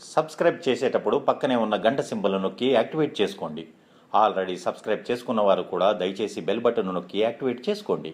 Subscribe చేసేటప్పుడు పక్కనే ఉన్న గంట సింబల్ నొక్కి యాక్టివేట్ చేసుకోండి. ఆల్రెడీ సబ్స్క్రైబ్ చేసుకున్న వారు కూడా దయచేసి బెల్ బటన్ నొక్కి యాక్టివేట్ చేసుకోండి.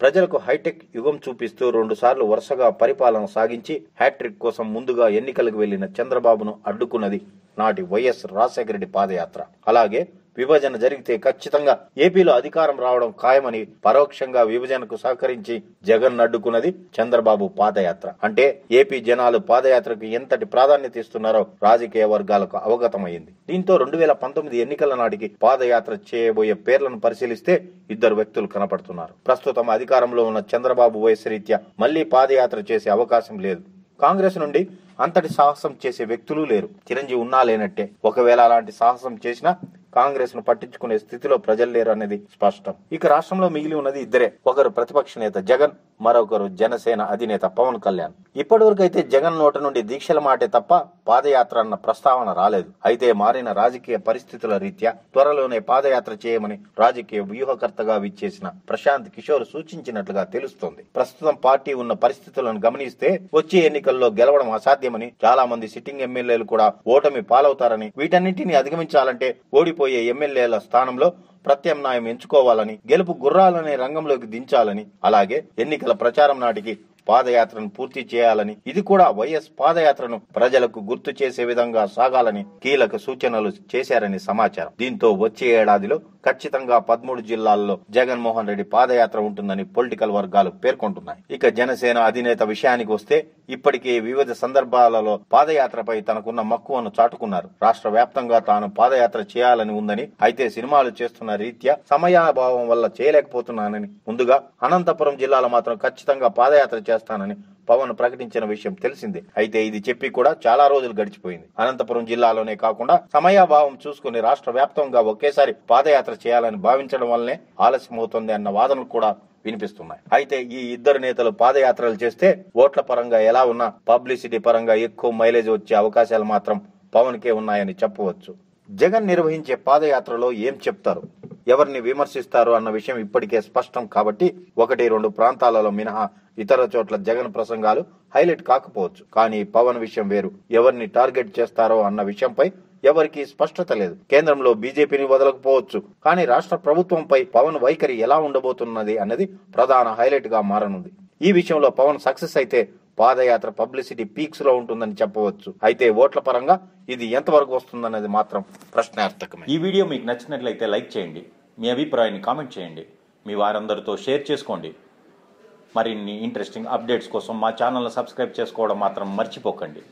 ప్రజలకు హైటెక్ యుగం చూపిస్తూ రెండుసార్లు వరుసగా పరిపాలన సాగించి హ్యాట్రిక్ కోసం ముందుగా ఎన్నికలకు వెళ్ళిన చంద్రబాబును అడ్డుకున్నది నాటి వైఎస్ రాజశేఖర రెడ్డి పాదయాత్ర. అలాగే విభజన జరిగితే ఖచ్చితంగా ఏపీలో అధికారం రావడం ఖాయమని పరోక్షంగా విభజనకు సహకరించి జగన్ అడ్డుకున్నది చంద్రబాబు పాదయాత్ర. అంటే ఏపీ జనాలు పాదయాత్రకు ఎంతటి ప్రాధాన్యత ఇస్తున్నారో రాజకీయ వర్గాలకు అవగతమైంది దీంతో రెండు వేల పంతొమ్మిది ఎన్నికల నాటికి పాదయాత్ర చేయబోయే పేర్లను పరిశీలిస్తే ఇద్దరు వ్యక్తులు కనపడుతున్నారు. ప్రస్తుతం అధికారంలో ఉన్న చంద్రబాబు వయసు రీత్యా మళ్ళీ పాదయాత్ర చేసే అవకాశం లేదు. కాంగ్రెస్ నుండి అంతటి సాహసం చేసే వ్యక్తులు లేరు. చిరంజీవి ఉన్నా లేనట్టే. ఒకవేళ అలాంటి సాహసం చేసినా కాంగ్రెస్ను పట్టించుకునే స్థితిలో ప్రజలు లేరు అనేది స్పష్టం. ఇక రాష్ట్రంలో మిగిలి ఉన్నది ఇద్దరే. ఒకరు ప్రతిపక్ష నేత జగన్ మరొకరు జనసేన అధినేత పవన్ కళ్యాణ్. ఇప్పటివరకు అయితే జగన్ నోట నుండి దీక్షల మాటే తప్ప పాదయాత్ర అన్న ప్రస్తావన రాలేదు. అయితే మారిన రాజకీయ పరిస్థితుల రీత్యా త్వరలోనే పాదయాత్ర చేయమని రాజకీయ వ్యూహకర్తగా విచ్చేసిన ప్రశాంత్ కిషోర్ సూచించినట్లుగా తెలుస్తోంది. ప్రస్తుతం పార్టీ ఉన్న పరిస్థితులను గమనిస్తే వచ్చే ఎన్నికల్లో గెలవడం అసాధ్యమని చాలా మంది సిట్టింగ్ ఎమ్మెల్యేలు కూడా ఓటమి పాలవుతారని వీటన్నింటినీ అధిగమించాలంటే ఓడిపో ఓడిపోయే ఎమ్మెల్యేల స్థానంలో ప్రత్యామ్నాయం ఎంచుకోవాలని గెలుపు గుర్రాలనే రంగంలోకి దించాలని అలాగే ఎన్నికల ప్రచారం నాటికి పాదయాత్రను పూర్తి చేయాలని ఇది కూడా వైఎస్ పాదయాత్రను ప్రజలకు గుర్తు చేసే విధంగా సాగాలని కీలక సూచనలు చేశారని సమాచారం. దీంతో వచ్చే ఏడాదిలో ఖచ్చితంగా పదమూడు జిల్లాల్లో జగన్మోహన్ రెడ్డి పాదయాత్ర ఉంటుందని పొలిటికల్ వర్గాలు పేర్కొంటున్నాయి. ఇక జనసేన అధినేత విషయానికి వస్తే ఇప్పటికే వివిధ సందర్భాలలో పాదయాత్రపై తనకున్న మక్కువను చాటుకున్నారు. రాష్ట్ర వ్యాప్తంగా తాను పాదయాత్ర చేయాలని ఉందని అయితే సినిమాలు చేస్తున్న రీత్యా సమయాభావం వల్ల చేయలేకపోతున్నానని. ముందుగా అనంతపురం జిల్లాలో మాత్రం ఖచ్చితంగా పాదయాత్ర చేస్తానని పవన్ ప్రకటించిన విషయం తెలిసిందే. అయితే ఇది చెప్పి కూడా చాలా రోజులు గడిచిపోయింది. అనంతపురం జిల్లాలోనే కాకుండా సమయాభావం చూసుకుని రాష్ట్ర వ్యాప్తంగా ఒకేసారి పాదయాత్ర చేయాలని భావించడం వల్లనే ఆలస్యమవుతోంది అన్న వాదనలు కూడా వినిపిస్తున్నాయి. అయితే ఈ ఇద్దరు నేతలు పాదయాత్రలు చేస్తే ఓట్ల పరంగా ఎలా ఉన్నా పబ్లిసిటీ పరంగా ఎక్కువ మైలేజ్ వచ్చే అవకాశాలు మాత్రం పవన్ కే ఉన్నాయని చెప్పవచ్చు. జగన్ నిర్వహించే పాదయాత్రలో ఏం చెప్తారు? ఎవరిని విమర్శిస్తారు అన్న విషయం ఇప్పటికే స్పష్టం కాబట్టి ఒకటి రెండు ప్రాంతాలలో మినహా ఇతర చోట్ల జగన్ ప్రసంగాలు హైలైట్ కాకపోవచ్చు. కానీ పవన్ విషయం వేరు. ఎవరిని టార్గెట్ చేస్తారో అన్న విషయంపై ఎవరికి స్పష్టత లేదు. కేంద్రంలో బీజేపీని వదలకపోవచ్చు. కానీ రాష్ట్ర ప్రభుత్వంపై పవన్ వైఖరి ఎలా ఉండబోతున్నది అన్నది ప్రధాన హైలైట్గా మారనుంది. ఈ విషయంలో పవన్ సక్సెస్ అయితే పాదయాత్ర పబ్లిసిటీ పీక్స్లో ఉంటుందని చెప్పవచ్చు. అయితే ఓట్ల పరంగా ఇది ఎంతవరకు వస్తుందన్నది మాత్రం ప్రశ్నార్థకమే. ఈ వీడియో మీకు నచ్చినట్లయితే లైక్ చేయండి మీ అభిప్రాయాన్ని కామెంట్ చేయండి మీ వారందరితో షేర్ చేసుకోండి. మరిన్ని ఇంట్రెస్టింగ్ అప్డేట్స్ కోసం మా ఛానల్ సబ్స్క్రైబ్ చేసుకోవడం మాత్రం మర్చిపోకండి.